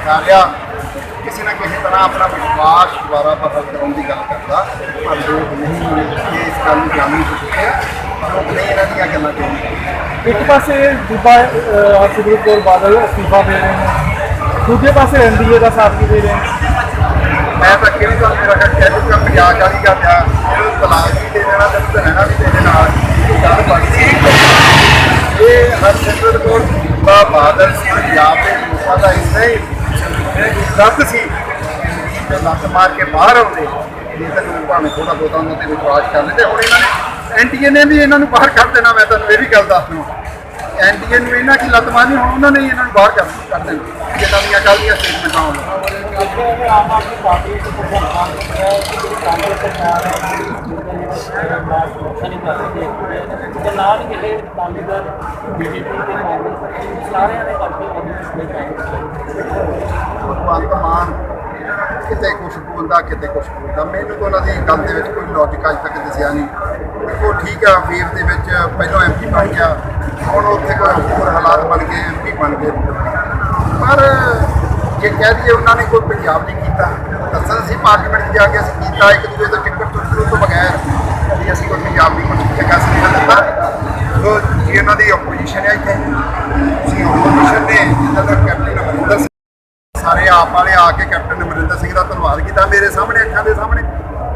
ਨਿਕਾਲਿਆ ਕਿਸੇ ਨਾ ਕਿਸੇ ਤਰ੍ਹਾਂ ਆਪਣਾ ਵਿਸ਼ਵਾਸ ਦੁਆਰਾ ਬਹਾਲ ਕਰਨ ਦੀ ਗੱਲ ਕਰਦਾ। ਪਰ ਲੋਕ ਨਹੀਂ ਇਹ ਇਸ ਗੱਲ ਨੂੰ ਜਾਣੀ ਚੁੱਕੇ ਲੋਕ ਨਹੀਂ ਇਹਨਾਂ ਦੀਆਂ ਗੱਲਾਂ ਕਰਦੇ ਇੱਕ ਪਾਸੇ ਦੂਬਾ ਹਰਸਿਮਰਤ ਕੌਰ ਬਾਦਲ ਅਸਤੀਫਾ ਦੇ ਰਹੇ ਨੇ। ਦੂਜੇ ਪਾਸੇ ਐਨਡੀਏ ਦਾ ਸਾਥ ਵੀ ਦੇ ਰਹੇ ਮੈਂ ਤਾਂ ਕਿਹੜੀ ਗੱਲ ਮੇਰਾ ਕਹਿ ਚੁੱਕਾ ਪੰਜਾਬ ਜਾਰੀ ਕਰ ਦਿਆ ਇਹਨੂੰ ਤਲਾਕ ਵੀ ਦੇ ਦੇਣਾ ਤੇ ਰਹਿਣਾ ਵੀ ਦੇ ਦੇਣਾ। ਇਹ ਗੱਲ ਬਾਕੀ ਇਹ ਹਰਸਿਮਰਤ ਕੌਰ ਬਾਦਲ ਪੰਜਾਬ ਦੇ ਲੋਕਾਂ ਦਾ ਹਿੱਸਾ ਹੀ। ਰੱਦ ਸੀ। ਤੇ ਲੱਤ ਮਾਰ ਕੇ ਬਾਹਰ ਆਉਂਦੇ। ਇਹ ਤਾਂ ਭਾਵੇਂ ਥੋੜਾ ਬਹੁਤਾ ਉਹਨਾਂ ਤੇ ਵਿਸ਼ਵਾਸ ਕਰ ਲੈਂਦੇ ਹੁਣ ਇਹਨਾਂ ਨੇ ਐਨਡੀਏ ਨੇ ਵੀ ਇਹਨਾਂ ਨੂੰ ਬਾਹਰ ਕੱਢ ਦੇਣਾ, ਮੈਂ ਤੁਹਾਨੂੰ ਇਹ ਵੀ ਗੱਲ ਦੱਸ ਦਵਾਂ। ਐਨਡੀਏ ਨੂੰ ਇਹਨਾਂ ਦੀ ਲੱਤ ਮਾਰਨੀ, ਹੁਣ ਉਹਨਾਂ ਨੇ ਇਹਨਾਂ ਨੂੰ ਬਾਹਰ ਕਰ ਕਰ ਦੇਣਾ। ਜਿੱਦਾਂ ਦੀਆਂ ਕੱਲ੍ਹ ਦੀਆਂ ਸਟੇਟਮੈਂਟਾਂ ਆਉਣ ਆਮ ਆਦਮੀ ਪਾਰਟੀ ਦੇ ਪ੍ਰਧਾਨ ਹੈ ਕਿ ਕਾਂਗਰਸ ਸਰਕਾਰ ਹੈ ਨਾਲ ਜਿਹੜੇ ਅਕਾਲੀ ਦਲ ਬੀਜੇਪੀ ਤੇ ਕਾਂਗਰਸ ਸਾਰਿਆਂ ਨੇ ਕਰਕੇ ਭਗਵੰਤ ਮਾਨ ਕਿਤੇ ਕੁਝ ਬੋਲਦਾ, ਕਿਤੇ ਕੁਝ ਬੋਲਦਾ। ਮੈਨੂੰ ਤਾਂ ਉਹਨਾਂ ਦੀ ਗੱਲ ਦੇ ਵਿੱਚ ਕੋਈ ਲੌਜੀਕ ਅੱਜ ਤੱਕ ਦਿਸਿਆ ਨਹੀਂ। ਦੇਖੋ, ਠੀਕ ਆ ਵੇਵ ਦੇ ਵਿੱਚ ਪਹਿਲਾਂ ਐਮਪੀ ਬਣ ਗਿਆ, ਹੁਣ ਉੱਥੇ ਕੋਈ ਹੋਰ ਹਾਲਾਤ ਬਣ ਗਏ ਐਮਪੀ ਬਣ ਗਏ। ਪਰ ਜੇ ਕਹਿ ਦਈਏ ਉਹਨਾਂ ਨੇ ਕੋਈ ਪੰਜਾਬ ਨਹੀਂ ਕੀਤਾ ਦੱਸਣ ਸੀ ਪਾਰਲੀਮੈਂਟ 'ਚ ਜਾ ਕੇ ਅਸੀਂ ਕੀਤਾ, ਇੱਕ ਦੂਜੇ ਤੋਂ ਟਿਕਟ ਟੁੱਟੂ ਤੋਂ ਬਗੈਰ ਵੀ ਅਸੀਂ ਕੋਈ ਪੰਜਾਬ ਨਹੀਂ ਕੋਈ ਜਗ੍ਹਾ ਸੀ ਦਿੱਤਾ। ਸੋ ਜੀ ਇਹਨਾਂ ਦੀ ਆਪੋਜੀਸ਼ਨ ਹੈ ਇੱਥੇ। ਅਸੀਂ ਆਪੋਜੀਸ਼ਨ ਨੇ ਜਿੱਦਾਂ ਦਾ ਕੈਪਟਨ ਅਮਰਿੰਦਰ ਸਿੰਘ ਸਾਰੇ ਆਪ ਵਾਲੇ ਆ ਕੇ ਕੈਪਟਨ ਅਮਰਿੰਦਰ ਸਿੰਘ ਦਾ ਧੰਨਵਾਦ ਕੀਤਾ ਮੇਰੇ ਅੱਖਾਂ ਦੇ ਸਾਹਮਣੇ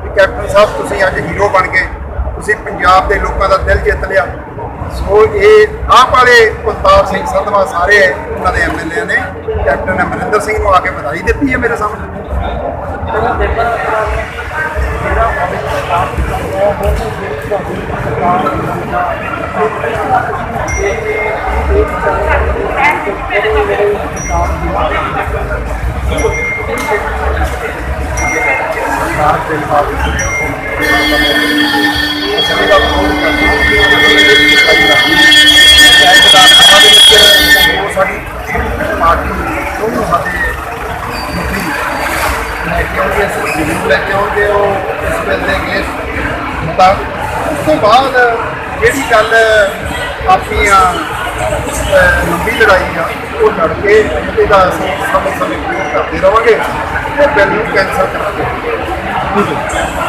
ਵੀ ਕੈਪਟਨ ਸਾਹਿਬ, ਤੁਸੀਂ ਅੱਜ ਹੀਰੋ ਬਣ ਗਏ। ਤੁਸੀਂ ਪੰਜਾਬ ਦੇ ਲੋਕਾਂ ਦਾ ਦਿਲ ਜਿੱਤ ਲਿਆ। ਸੋ ਇਹ ਆਪ ਵਾਲੇ ਕੁਲਤਾਰ ਸਿੰਘ ਸੰਧਵਾ ਸਾਰੇ ਉਹਨਾਂ ਦੇ ਐਮਐਲਏ ਨੇ, ਕੈਪਟਨ ਅਮਰਿੰਦਰ ਸਿੰਘ ਨੂੰ ਆ ਕੇ ਵਧਾਈ ਦਿੱਤੀ ਹੈ ਮੇਰੇ ਸਾਹਮਣੇ। ਸਰਕਾਰ ਦੇ ਨਾਲ ਅਸਲੀ ਦਾ ਫੋਨ ਕਰਨਾ ਉਹ ਸਾਡੀ ਪਾਰਟੀ ਦੋਨੋਂ ਸਾਡੇ ਮੁਖੀ ਲੈ ਕੇ ਆਉਂਦੇ ਅਸੀਂ ਜ਼ਰੂਰ ਲੈ ਕੇ ਆਉਂਦੇ ਉਹ ਇਸ ਵੇਲੇ ਦੇ ਅਗੇਂਸਟ ਤਾਂ ਉਸ ਤੋਂ ਬਾਅਦ ਜਿਹੜੀ ਗੱਲ ਆਪਣੀਆਂ ਅਹ, ਲੰਬੀ ਲੜਾਈ ਆ ਉਹ ਲੜ ਕੇ ਇਹਦਾ ਅਸੀਂ ਸਮੇਂ ਸਮੇਂ ਪੂਰਾ ਕਰਦੇ ਰਵਾਂਗੇ। ਇਹ ਬਿੱਲ ਨੂੰ ਕੈਂਸਲ ਕਰਾਂਗੇ। 不行